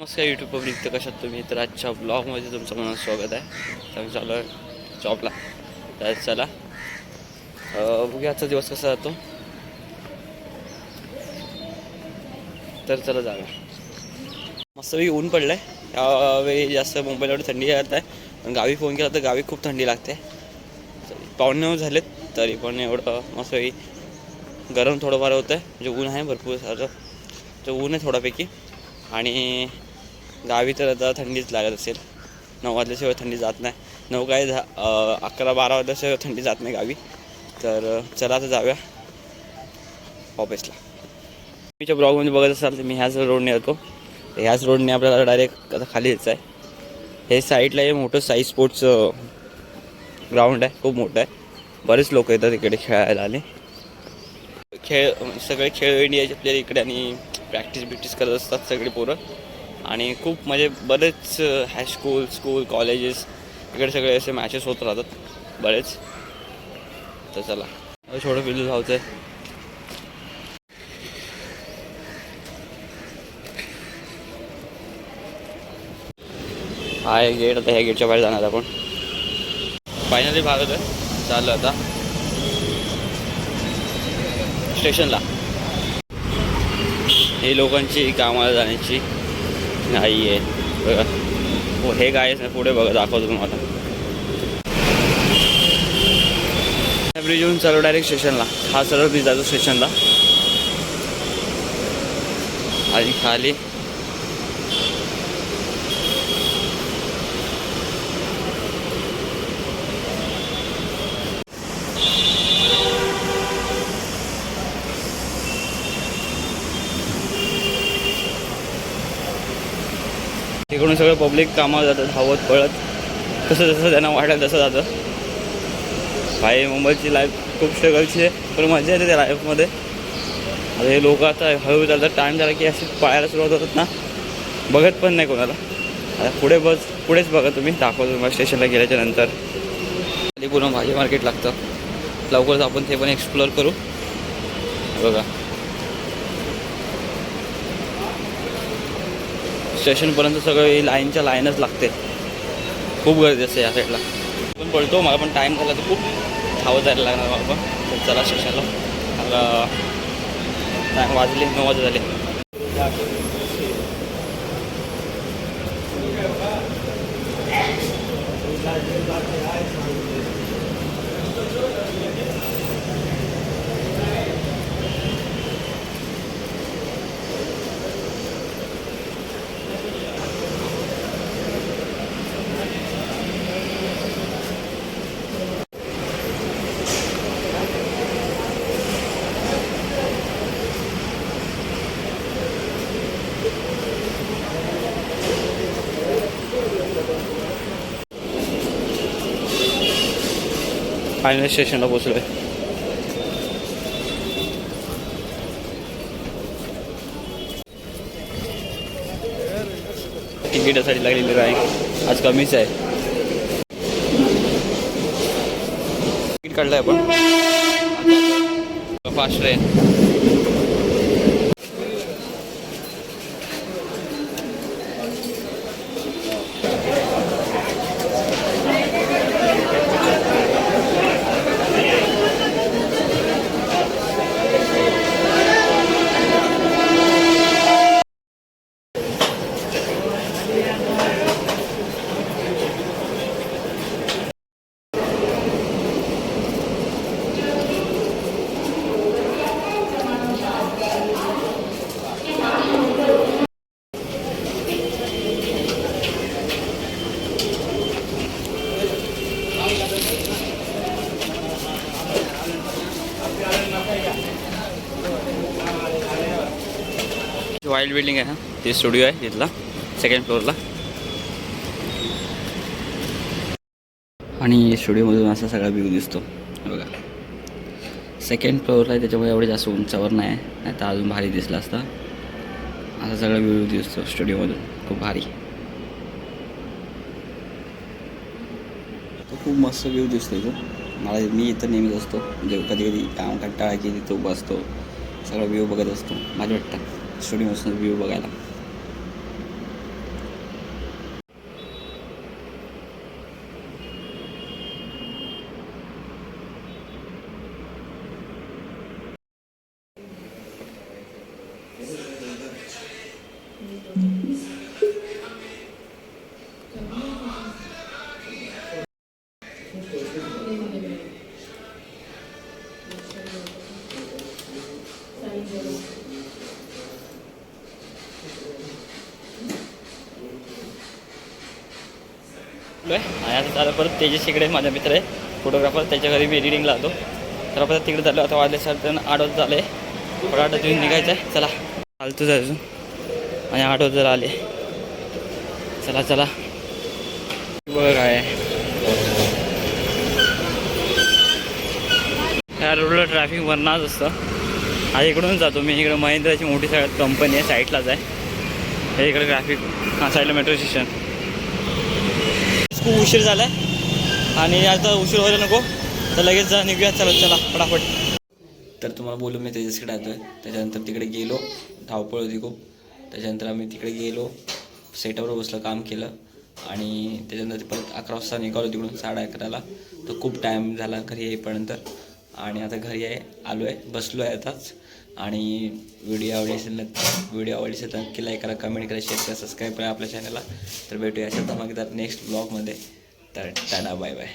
नमस्कार YouTube public तर कशात तुम्ही? तर आजच्या ब्लॉगमध्ये तुमचं मनात स्वागत आहे. तर मी चालू आहे जॉबला तर चला. बघूया आजचा दिवस कसा जातो. तर चला जाऊया. मस्तपैकी ऊन पडलं आहे यावेळी जास्त मुंबईला थंडी जात आहे गावी फोन केला तर गावी खूप थंडी लागते. पाहुणे झालेत तरी पण एवढं मस्तपैकी गरम थोडंफार होतं आहे म्हणजे ऊन आहे भरपूर सारं. तर ऊन आहे थोड्यापैकी आणि गावी तर आता थंडीच लागत असेल. नऊ वाजल्याशिवाय थंडी जात नाही. नऊ काय झा अकरा बारा वाजल्याशिवाय थंडी जात नाही गावी. तर चला आता जाऊया. ऑफिसला. मीच्या ब्लॉगमध्ये बघत असाल तर मी ह्याच रोडने येतो. ह्याच रोडने आपल्याला डायरेक्ट आता खाली यायचं आहे. हे साईडला हे मोठं साई स्पोर्ट्स ग्राउंड आहे. खूप मोठं आहे. बरेच लोक येतात इकडे खेळायला आले. खेळ सगळे खेळ इंडियाचे प्लेयर इकडे आणि प्रॅक्टिस बिक्टिस करत असतात सगळे पोरं. आणि खूप म्हणजे बरेच हायस्कूल स्कूल कॉलेजेस इकडे सगळे असे मॅचेस होत राहतात बरेच. तर चला. छोटं पिल्लू धावतं आहे हा एक गेट आता ह्या गेटच्या बाहेर जाणार आपण. फायनली भागत आहे. चाललं आता. स्टेशनला हे लोकांची कामाला जाण्याची. नाही आहे बघा हो हे काय आहे पुढे बघा दाखवतो तुम्हाला. ब्रिज येऊन चालू डायरेक्ट स्टेशनला हा सरळ ब्रिज जातो स्टेशनला आणि खाली इकडून सगळं पब्लिक कामावर जातं धावत पळत तसं जसं त्यांना वाटेल तसं जातं. भाई मुंबईची लाईफ खूप स्ट्रगलची आहे पण मजा येते त्या लाईफमध्ये आता हे लोक आता हळूहळू चालतात टाईम झाला की असे पळायला सुरुवात होतात ना. बघत पण नाही कोणाला. आता पुढे बस पुढेच बघा तुम्ही. दाखवतो तुम्हाला स्टेशनला गेल्याच्यानंतर. खाली पूर्ण भाजी मार्केट लागतं. लवकरच आपण ते पण एक्सप्लोअर करू. बघा. स्टेशनपर्यंत सगळं ही लाईनच्या लाईनच लागते. खूप गर्दी असते या साईडला पण पडतो मला पण टाईम झाला तर खूप धावत जायला लागणार मला पण. तर चला स्टेशनला. मला टाईम वाजले नऊ वाजत झाले. फायनल स्टेशनला पोचलो आहे तिकिटासाठी लागलेली रँक आज कमीच आहे. तिकीट काढलंय आपण. फास्ट ट्रेन वाईल्ड बिल्डिंग आहे ना. ते स्टुडिओ आहे तिथला सेकंड फ्लोअरला आणि स्टुडिओमधून असा सगळा व्ह्यू दिसतो. बघा. सेकंड फ्लोअरला आहे त्याच्यामुळे एवढे जास्त उंचावर नाही आहे. नाही तर अजून भारी दिसला असता. असा सगळा व्ह्यू दिसतो स्टुडिओमधून खूप भारी. तो खूप मस्त व्ह्यू दिसतो इथं मला मी इथं नेहमीच असतो. म्हणजे कधी कधी काम कंटाळा की तिथं बसतो असतो. सगळा व्ह्यू बघत असतो. माझ्या वाटतं. स्टुडिओपासून व्ह्यू बघायला आहे आणि आता चालू परत तेजस इकडे माझा मित्र आहे फोटोग्राफर त्याच्या घरी मी एडिटिंग लावतो. तर आपण तिकडे चाललो. आता वाजले सर त्यांना आठ वाजता आले थोडं आठ तुम्ही निघायचं आहे. चला. चालतोच आहे अजून. आणि आठ वाजता आले. चला चला. बघ काय आहे. रोडला ट्रॅफिक वरणाच असतं. आज इकडूनच जातो मी. इकडं महिंद्राची मोठी सगळ्यात कंपनी आहे. साईडलाच आहे. हे इकडे ट्रॅफिक हा साईडला मेट्रो स्टेशन खूप उशीर झाला आहे आणि आता उशीर व्हायला नको. तर लगेच जा निघूया. चला चला फटाफट. तर तुम्हाला बोलू मी त्याच्याकडे आलो आहे त्याच्यानंतर तिकडे गेलो. धावपळ होती खूप. त्याच्यानंतर आम्ही तिकडे गेलो. सेटवर बसलं काम केलं. आणि त्याच्यानंतर परत अकरा वाजता निघालो तिकडून साडे अकराला. तर खूप टाईम झाला घरी येईपर्यंत. आणि आता घरी आहे आलो आहे बसलो आहे आताच. आणि व्हिडिओ आवडली असेल व्हिडिओ आवडली असेल तर नक्की लाईक करा कमेंट करा शेअर करा सबस्क्राईब करा आपल्या चॅनलला तर भेटूया अशा धमाकेदार नेक्स्ट ब्लॉगमध्ये तर टाटा बाय बाय